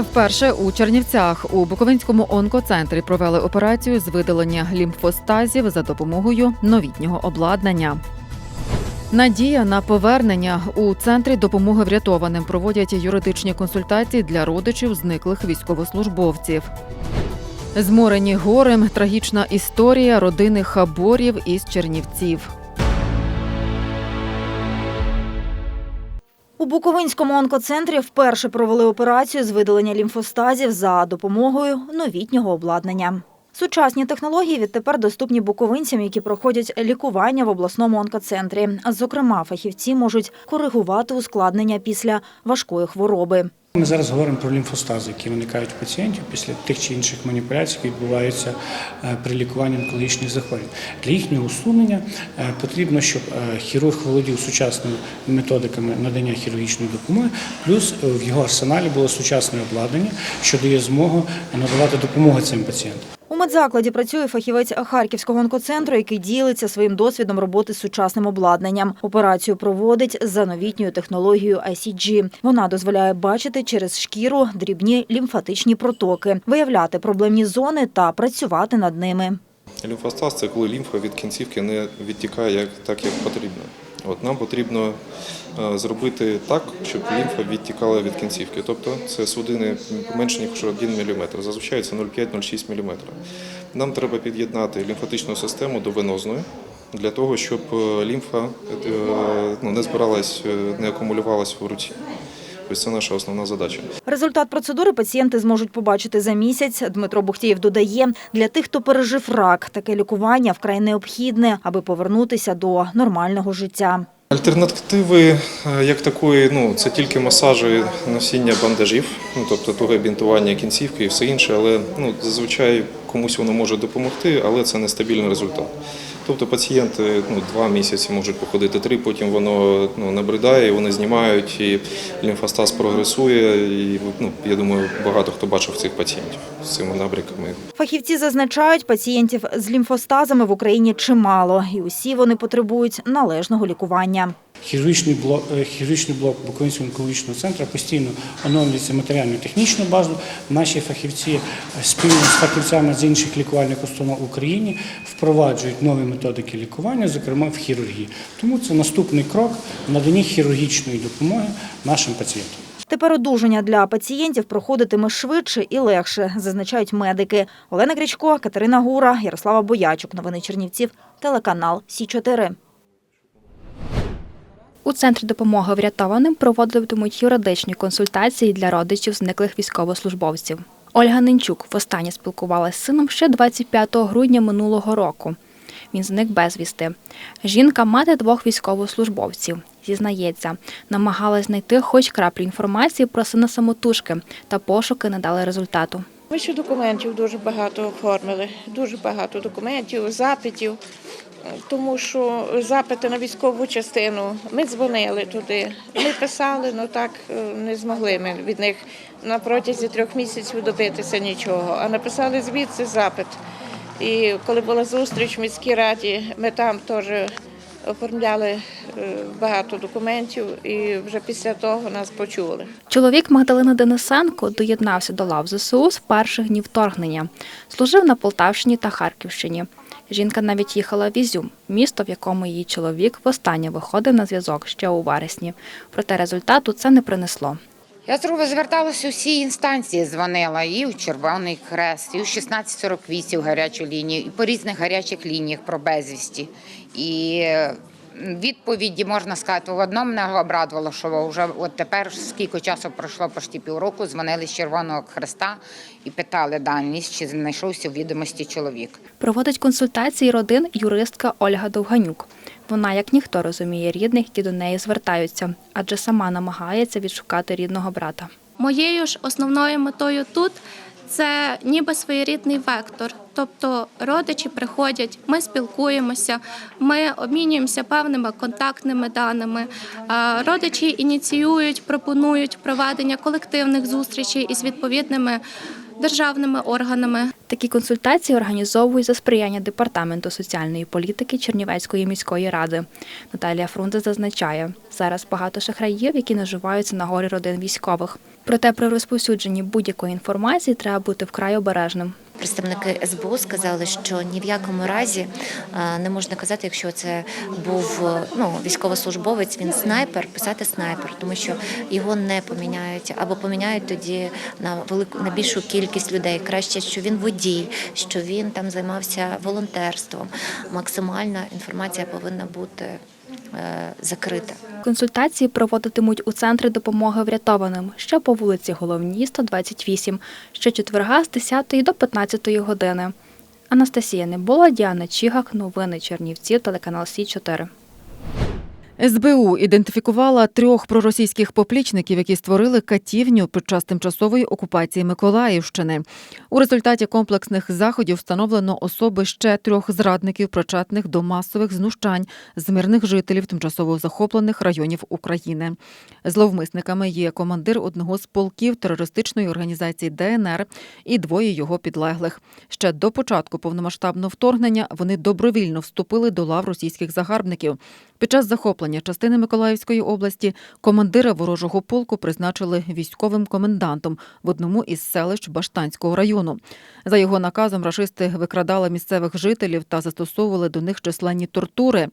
Вперше у Чернівцях у Буковинському онкоцентрі провели операцію з видалення лімфостазів за допомогою новітнього обладнання. Надія на повернення у центрі допомоги врятованим проводять юридичні консультації для родичів зниклих військовослужбовців. Зморені горем трагічна історія родини хаборів із Чернівців. У Буковинському онкоцентрі вперше провели операцію з видалення лімфостазів за допомогою новітнього обладнання. Сучасні технології відтепер доступні буковинцям, які проходять лікування в обласному онкоцентрі. Зокрема, фахівці можуть коригувати ускладнення після важкої хвороби. Ми зараз говоримо про лімфостази, які виникають у пацієнтів після тих чи інших маніпуляцій, які відбуваються е, при лікуванні онкологічних захворювань. Для їхнього усунення е, потрібно, щоб е, хірург володів сучасними методиками надання хірургічної допомоги, плюс в його арсеналі було сучасне обладнання, що дає змогу надавати допомогу цим пацієнтам. Медзакладі працює фахівець Харківського онкоцентру, який ділиться своїм досвідом роботи з сучасним обладнанням. Операцію проводить за новітньою технологією ICG. Вона дозволяє бачити через шкіру дрібні лімфатичні протоки, виявляти проблемні зони та працювати над ними. Лімфостаз це коли лімфа від кінцівки не відтікає так, як потрібно. От нам потрібно е, зробити так, щоб лімфа відтікала від кінцівки. Тобто це судини менше ніж 1 мм. Зазвичай це 0,5-0,6 мм. Нам треба під'єднати лімфатичну систему до венозної для того, щоб е, лімфа е, ну, не збиралась, не акумулювалась в руці. Ось це наша основна задача. Результат процедури пацієнти зможуть побачити за місяць. Дмитро Бухтієв додає, для тих, хто пережив рак, таке лікування вкрай необхідне, аби повернутися до нормального життя. Альтернативи е, як такої, ну це тільки масажі, носіння бандажів, ну тобто туге бінтування кінцівки і все інше, але ну зазвичай комусь воно може допомогти, але це нестабільний результат. Тобто пацієнти ну, два місяці можуть походити три, потім воно ну, набридає, вони знімають, і лімфостаз прогресує. І ну, я думаю, багато хто бачив цих пацієнтів з цими набряками. Фахівці зазначають, пацієнтів з лімфостазами в Україні чимало, і усі вони потребують належного лікування. Хірургічний блок, е, хірургічний блок Буковинського онкологічного центру постійно оновлюється матеріально-технічну базу. Наші фахівці е, спільно з фахівцями з інших лікувальних установ Україні впроваджують нові методики лікування, зокрема в хірургії. Тому це наступний крок в наданні хірургічної допомоги нашим пацієнтам. Тепер одужання для пацієнтів проходитиме швидше і легше, зазначають медики. Олена Гречко, Катерина Гура, Ярослава Боячук. Новини Чернівців, телеканал Сі 4 У центрі допомоги врятованим проводитимуть юридичні консультації для родичів зниклих військовослужбовців. Ольга Ненчук востаннє спілкувалася з сином ще 25 грудня минулого року. Він зник безвісти. Жінка мати двох військовослужбовців. Зізнається, намагалась знайти хоч краплю інформації про сина самотужки, та пошуки не дали результату. Ми ще документів дуже багато оформили, дуже багато документів, запитів, тому що запити на військову частину, ми дзвонили туди, ми писали, але так е, не змогли ми від них на протязі трьох місяців добитися нічого. А написали звідси запит. І коли була зустріч в міській раді, ми там теж оформляли е, багато документів і вже після того нас почули. Чоловік Магдалини Денисенко доєднався до лав ЗСУ з перших днів вторгнення. Служив на Полтавщині та Харківщині. Жінка навіть їхала в Ізюм, місто, в якому її чоловік востаннє виходив на зв'язок ще у вересні. Проте результату це не принесло. Я зробила, зверталася у всі інстанції, дзвонила і у Червоний Хрест, і у 1648 гарячу лінію, і по різних гарячих лініях про безвісті. І відповіді можна сказати, в одному мене обрадувало, що вже от тепер скільки часу пройшло почти півроку, дзвонили з Червоного Хреста і питали дані, чи знайшовся у відомості чоловік. Проводить консультації родин юристка Ольга Довганюк. Вона, як ніхто, розуміє рідних, які до неї звертаються, адже сама намагається відшукати рідного брата. Моєю ж основною метою тут це ніби своєрідний вектор. Тобто родичі приходять, ми спілкуємося, ми обмінюємося певними контактними даними. Родичі ініціюють, пропонують проведення колективних зустрічей із відповідними державними органами. Такі консультації організовують за сприяння департаменту соціальної політики Чернівецької міської ради. Наталія Фрунзе зазначає, зараз багато шахраїв, які наживаються на горі родин військових. Проте при розповсюдженні будь-якої інформації треба бути вкрай обережним. Представники СБУ сказали, що ні в якому разі е, не можна казати, якщо це був е, ну, військовослужбовець, він снайпер, писати снайпер, тому що його не поміняють або поміняють тоді на велику на більшу кількість людей. Краще, що він водій, що він там займався волонтерством. Максимальна інформація повинна бути закрита. Консультації проводитимуть у центрі допомоги врятованим, що по вулиці Головній, 128, щочетверга з 10 до 15 години. Анастасія Небола, Діана Чігак, новини Чернівці, телеканал Сі 4 СБУ ідентифікувала трьох проросійських поплічників, які створили катівню під час тимчасової окупації Миколаївщини. У результаті комплексних заходів встановлено особи ще трьох зрадників, причетних до масових знущань з мирних жителів тимчасово захоплених районів України. Зловмисниками є командир одного з полків терористичної організації ДНР і двоє його підлеглих. Ще до початку повномасштабного вторгнення вони добровільно вступили до лав російських загарбників. Під час захоплення частини Миколаївської області командира ворожого полку призначили військовим комендантом в одному із селищ Баштанського району. За його наказом рашисти викрадали місцевих жителів та застосовували до них численні тортури.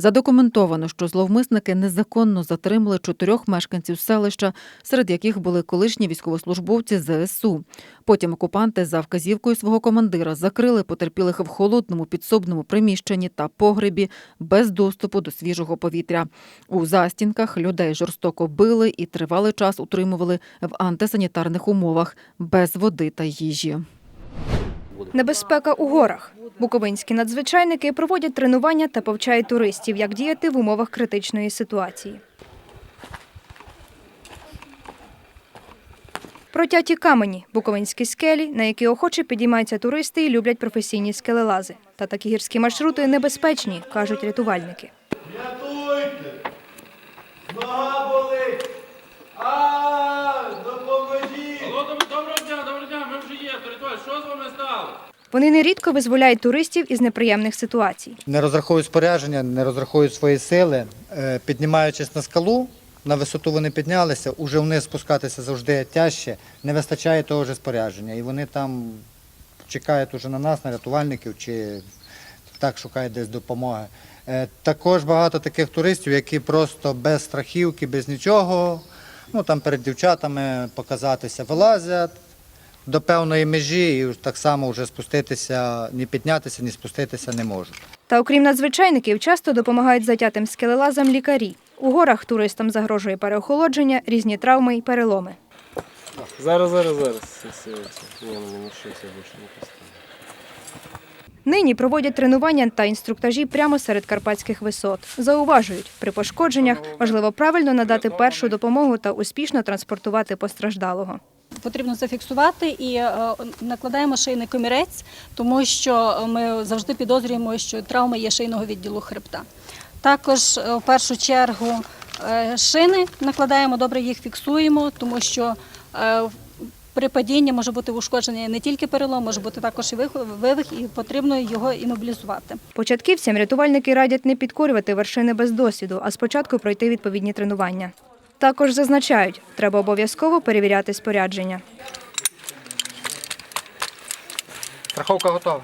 Задокументовано, що зловмисники незаконно затримали чотирьох мешканців селища, серед яких були колишні військовослужбовці ЗСУ. Потім окупанти за вказівкою свого командира закрили потерпілих в холодному підсобному приміщенні та погребі без доступу до свіжого повітря. У застінках людей жорстоко били і тривалий час утримували в антисанітарних умовах без води та їжі. Небезпека у горах. Буковинські надзвичайники проводять тренування та повчають туристів, як діяти в умовах критичної ситуації. Протяті камені буковинські скелі, на які охоче підіймаються туристи і люблять професійні скелелази. Та такі гірські маршрути небезпечні, кажуть рятувальники. Вони нерідко визволяють туристів із неприємних ситуацій. не розраховують спорядження, не розраховують свої сили. Е, Піднімаючись на скалу, на висоту вони піднялися, уже вниз спускатися завжди тяжче, не вистачає того ж спорядження. І вони там чекають уже на нас, на рятувальників, чи так шукають десь допомоги. Е, Також багато таких туристів, які просто без страхівки, без нічого, ну там перед дівчатами показатися, вилазять до певної межі і так само вже спуститися, ні піднятися, ні спуститися не можуть. Та окрім надзвичайників, часто допомагають затятим скелелазам лікарі. У горах туристам загрожує переохолодження, різні травми і переломи. Зараз, зараз, зараз. Ні, ну не що більше не поставлю. Нині проводять тренування та інструктажі прямо серед карпатських висот. Зауважують, при пошкодженнях важливо правильно надати першу допомогу та успішно транспортувати постраждалого. Потрібно зафіксувати і е, накладаємо шийний комірець, тому що ми завжди підозрюємо, що травма є шийного відділу хребта. Також е, в першу чергу е, шини накладаємо, добре їх фіксуємо, тому що при падінні може бути ушкодження не тільки перелом, може бути також і вих- вивих, і потрібно його імобілізувати. Початківцям рятувальники радять не підкорювати вершини без досвіду, а спочатку пройти відповідні тренування. Також зазначають, треба обов'язково перевіряти спорядження. Страховка готова.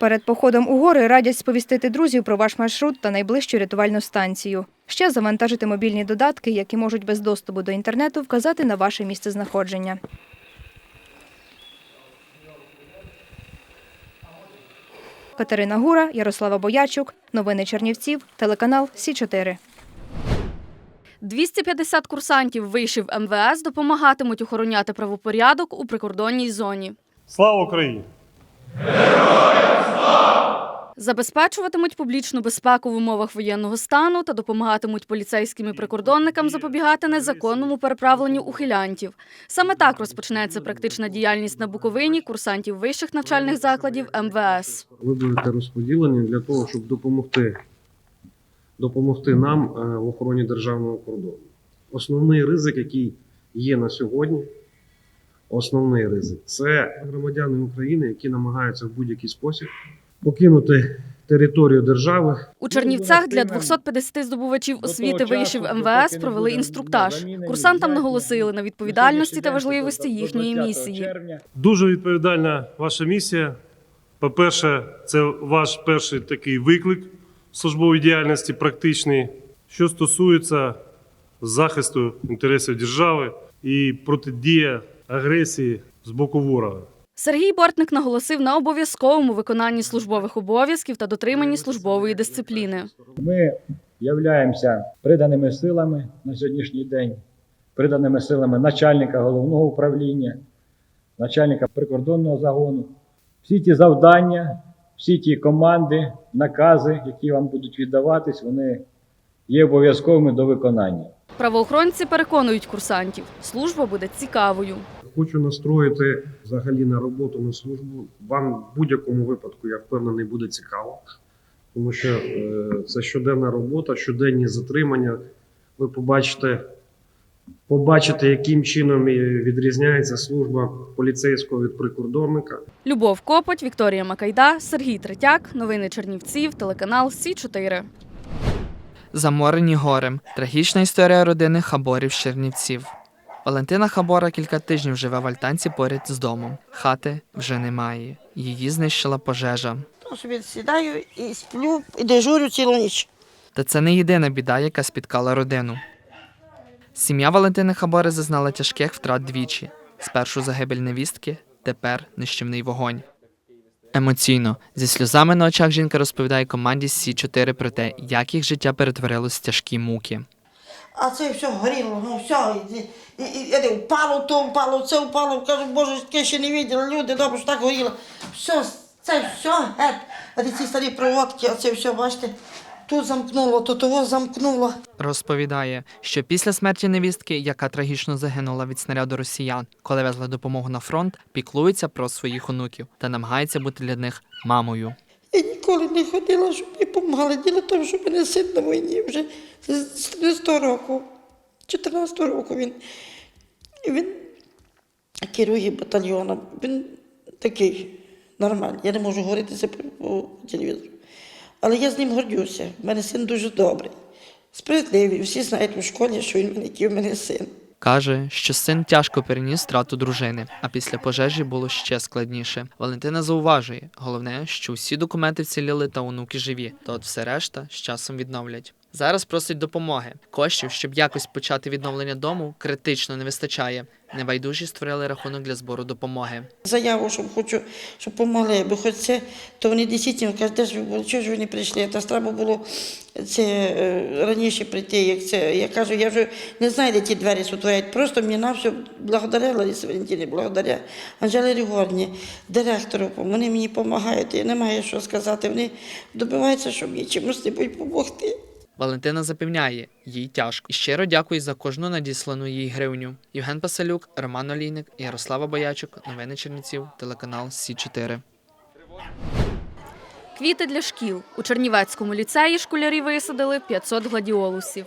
Перед походом у гори радять сповістити друзів про ваш маршрут та найближчу рятувальну станцію. Ще завантажити мобільні додатки, які можуть без доступу до інтернету вказати на ваше місце знаходження. Катерина Гура, Ярослава Боячук. Новини Чернівців. Телеканал Сі 4 250 курсантів вишів МВС допомагатимуть охороняти правопорядок у прикордонній зоні. Слава Україні! Забезпечуватимуть публічну безпеку в умовах воєнного стану та допомагатимуть поліцейським і прикордонникам запобігати незаконному переправленню ухилянтів. Саме так розпочнеться практична діяльність на Буковині курсантів вищих навчальних закладів МВС. Ви будете розподілені для того, щоб допомогти, допомогти нам е, в охороні державного кордону. Основний ризик, який є на сьогодні, основний ризик. Це громадяни України, які намагаються в будь-який спосіб покинути територію держави У Чернівцях для 250 здобувачів освіти вишів МВС провели інструктаж. Курсантам наголосили на відповідальності та важливості їхньої місії. Дуже відповідальна ваша місія. По-перше, це ваш перший такий виклик службовій діяльності, практичний, що стосується захисту інтересів держави і протидія агресії з боку ворога. Сергій Бортник наголосив на обов'язковому виконанні службових обов'язків та дотриманні службової дисципліни. Ми являємося приданими силами на сьогоднішній день, приданими силами начальника головного управління, начальника прикордонного загону. Всі ті завдання, всі ті команди, накази, які вам будуть віддаватись, вони є обов'язковими до виконання. Правоохоронці переконують курсантів, служба буде цікавою. Хочу настроїти взагалі на роботу на службу. Вам в будь-якому випадку, я впевнений, буде цікаво, тому що е, це щоденна робота, щоденні затримання. Ви побачите, побачите, яким чином відрізняється служба поліцейського від прикордонника. Любов Копоть, Вікторія Макайда, Сергій Третяк. Новини Чернівців, телеканал Сі 4 Заморені горем. Трагічна історія родини Хаборів з Чернівців. Валентина Хабора кілька тижнів живе в альтанці поряд з домом. Хати вже немає. Її знищила пожежа. То собі сідаю і сплю, і дежурю цілу ніч. Та це не єдина біда, яка спіткала родину. Сім'я Валентини Хабори зазнала тяжких втрат двічі: спершу загибель невістки, тепер нищівний вогонь. Емоційно, зі сльозами на очах жінка розповідає команді Сі 4 про те, як їх життя перетворилось в тяжкі муки. А це все горіло, ну все. І, і, і, впало, то впало, це впало. Кажу, боже, таке ще не бачили, люди, добре, що так горіло. Все, це все, геть. А ці старі проводки, оце все, бачите, тут замкнуло, то того замкнуло. Розповідає, що після смерті невістки, яка трагічно загинула від снаряду росіян, коли везли допомогу на фронт, піклується про своїх онуків та намагається бути для них мамою. Я ніколи не ходила, щоб мені допомагали. Діло в тому, що мене син на війні вже з 14 року, 14 року він. Він керує батальйоном. Він такий нормальний. Я не можу говорити це по телевізору. Але я з ним гордюся. У мене син дуже добрий, справедливий. Всі знають у школі, що він який в мене син. Каже, що син тяжко переніс втрату дружини, а після пожежі було ще складніше. Валентина зауважує, головне, що усі документи вціліли та онуки живі, то от все решта з часом відновлять. Зараз просить допомоги. Коштів, щоб якось почати відновлення дому, критично не вистачає. Небайдужі створили рахунок для збору допомоги. Заяву, щоб хочу, щоб допомогли, бо хоч це, то вони дійсно кажуть, де ж ви були, чого ж ви не прийшли? Та треба було це е, раніше прийти, як це. Я кажу, я вже не знаю, де ті двері сутворять. Просто мені на все благодаря Ларисі Валентині, благодаря Анжелі Рігорні, директору, вони мені допомагають, я не маю що сказати. Вони добиваються, щоб мені чимось небудь допомогти. Валентина запевняє, їй тяжко і щиро дякую за кожну надіслану їй гривню. Євген Пасалюк, Роман Олійник, Ярослава Боячук, новини Чернівців, телеканал Сі 4 Квіти для шкіл. У Чернівецькому ліцеї школярі висадили 500 гладіолусів.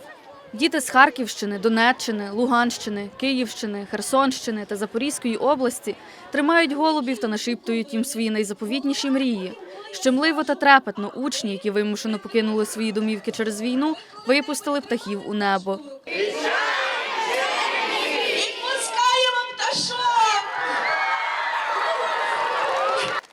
Діти з Харківщини, Донеччини, Луганщини, Київщини, Херсонщини та Запорізької області тримають голубів та нашіптують їм свої найзаповітніші мрії. Щемливо та трепетно учні, які вимушено покинули свої домівки через війну, випустили птахів у небо.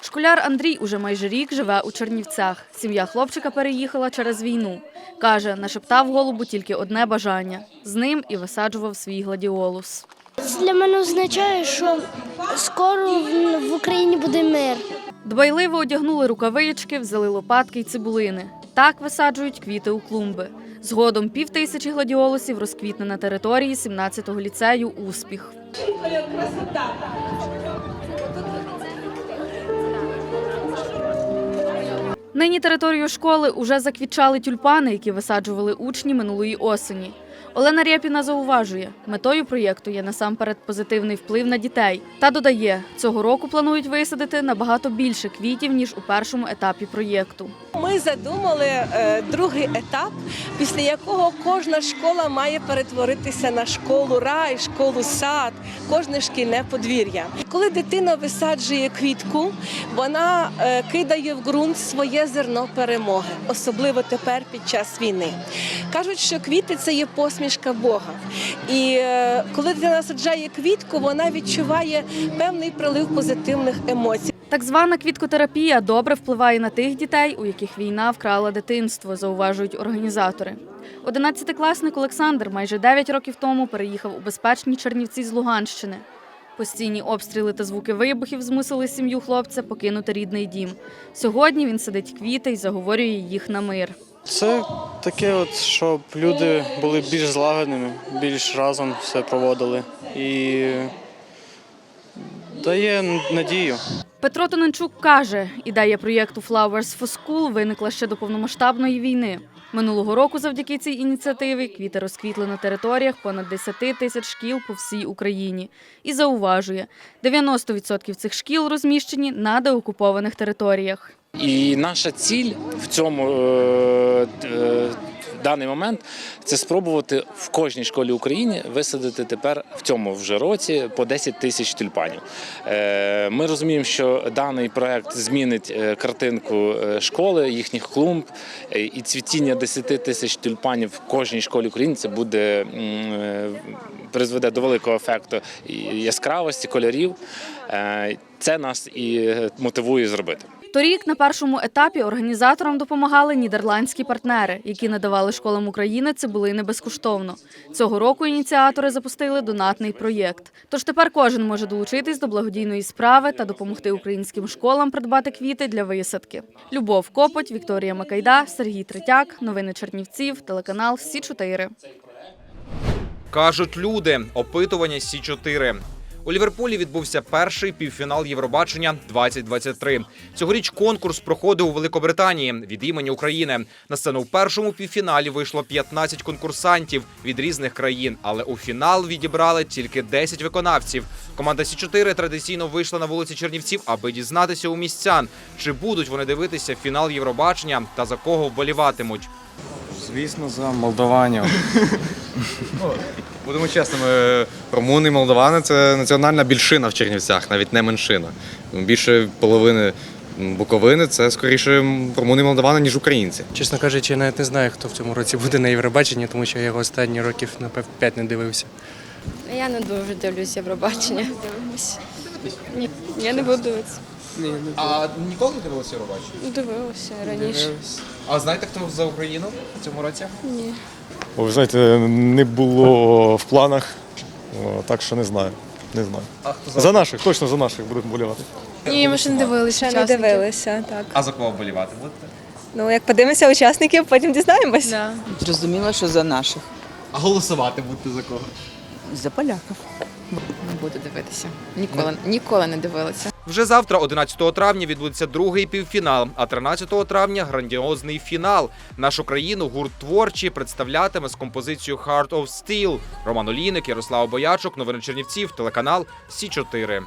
Школяр Андрій уже майже рік живе у Чернівцях. Сім'я хлопчика переїхала через війну. Каже, нашептав голубу тільки одне бажання. З ним і висаджував свій гладіолус. Це для мене означає, що скоро в- Україні буде мир. Дбайливо одягнули рукавички, взяли лопатки й цибулини. Так висаджують квіти у клумби. Згодом пів тисячі гладіолусів розквітне на території 17-го ліцею Успіх. Нині територію школи уже заквітчали тюльпани, які висаджували учні минулої осені. Олена Рєпіна зауважує, метою проєкту є насамперед позитивний вплив на дітей. Та додає, цього року планують висадити набагато більше квітів ніж у першому етапі проєкту. Ми задумали е, другий етап, після якого кожна школа має перетворитися на школу рай, школу сад, кожне шкільне подвір'я. Коли дитина висаджує квітку, вона е, кидає в ґрунт своє зерно перемоги, особливо тепер під час війни. Кажуть, що квіти це є посмішка Бога. І е, коли дитина саджає квітку, вона відчуває певний прилив позитивних емоцій. Так звана квіткотерапія добре впливає на тих дітей, у яких війна вкрала дитинство, зауважують організатори. Одинадцятикласник Олександр майже 9 років тому переїхав у безпечні Чернівці з Луганщини. Постійні обстріли та звуки вибухів змусили сім'ю хлопця покинути рідний дім. Сьогодні він садить квіти і заговорює їх на мир. Це таке, от, щоб люди були більш злагодними, більш разом все проводили. І дає надію. Петро Тоненчук каже, ідея проєкту Flowers for School виникла ще до повномасштабної війни. Минулого року завдяки цій ініціативі квіти розквітли на територіях понад 10 тисяч шкіл по всій Україні. І зауважує, 90% цих шкіл розміщені на деокупованих територіях. І наша ціль в цьому е, е, даний момент це спробувати в кожній школі України висадити тепер в цьому вже році по 10 тисяч тюльпанів. Е, Ми розуміємо, що даний проект змінить е, картинку е, школи, їхніх клумб і цвітіння 10 тисяч тюльпанів в кожній школі України це буде призведе до великого ефекту яскравості кольорів. Це нас і мотивує зробити. Торік на першому етапі організаторам допомагали нідерландські партнери, які надавали школам України цибулини безкоштовно. Цього року ініціатори запустили донатний проєкт. Тож тепер кожен може долучитись до благодійної справи та допомогти українським школам придбати квіти для висадки. Любов Копоть, Вікторія Макайда, Сергій Третяк. Новини Чернівців, телеканал Сі 4 Кажуть люди, опитування Сі 4 у Ліверпулі відбувся перший півфінал Євробачення 2023. Цьогоріч конкурс проходив у Великобританії від імені України. На сцену в першому півфіналі вийшло 15 конкурсантів від різних країн, але у фінал відібрали тільки 10 виконавців. Команда Сі 4 традиційно вийшла на вулиці Чернівців, аби дізнатися у містян, чи будуть вони дивитися фінал Євробачення та за кого вболіватимуть. Звісно, за молдаванів. Будемо чесними, румуни і молдавани це національна більшина в Чернівцях, навіть не меншина. Більше половини Буковини це скоріше румуни і молдавани, ніж українці. Чесно кажучи, я навіть не знаю, хто в цьому році буде на Євробаченні, тому що я його останні років, напевно, 5 не дивився. Я не дуже дивлюся Євробачення. Дивимось. Ні, я не буду дивитися. Ні, не а ніколи не дивилися Євробачення? Дивилася раніше. А знаєте, хто за Україну в цьому році? Ні. О, ви знаєте, не було в планах, О, так що не знаю. Не знаю. А хто за, За наших, точно за наших будемо болівати. Ні, ми ще не дивилися. Ще не дивилися, так. А за кого вболівати будете? Ну, як подивимося учасників, потім дізнаємось. Да. Зрозуміло, що за наших. А голосувати будете за кого? За поляків. Буду дивитися. Ніколи, ніколи не дивилася. Вже завтра, 11 травня, відбудеться другий півфінал, а 13 травня грандіозний фінал. Нашу країну гурт творчі представлятиме з композицією Heart of Steel. Роман Олійник, Ярослав Боячок, новини Чернівців, телеканал Сі 4